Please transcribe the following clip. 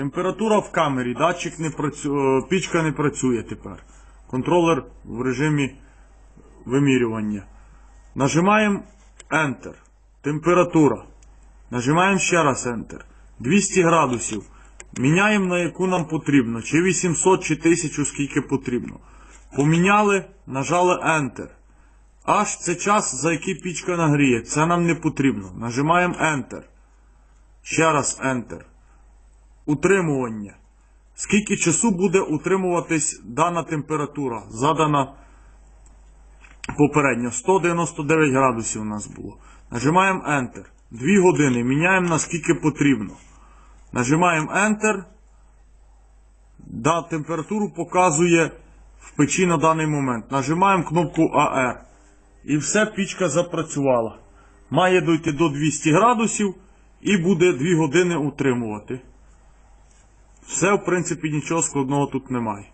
Температура в камері, датчик не працює, пічка не працює тепер. Контролер в режимі вимірювання. Нажимаємо Enter. Температура. Нажимаємо ще раз Enter. 200 градусів. Міняємо на яку нам потрібно. Чи 800, чи 1000, скільки потрібно. Поміняли, нажали Enter. Аж це час, за який пічка нагріє. Це нам не потрібно. Нажимаємо Enter. Ще раз Enter. Утримування. Скільки часу буде утримуватись дана температура, задана попередньо. 199 градусів у нас було. Нажимаємо Enter. 2 години. Міняємо на скільки потрібно. Нажимаємо Enter. Да, температуру показує в печі на даний момент. Нажимаємо кнопку AR. І все, пічка запрацювала. Має дойти до 200 градусів і буде 2 години утримувати. Все, в принципі, нічого складного тут немає.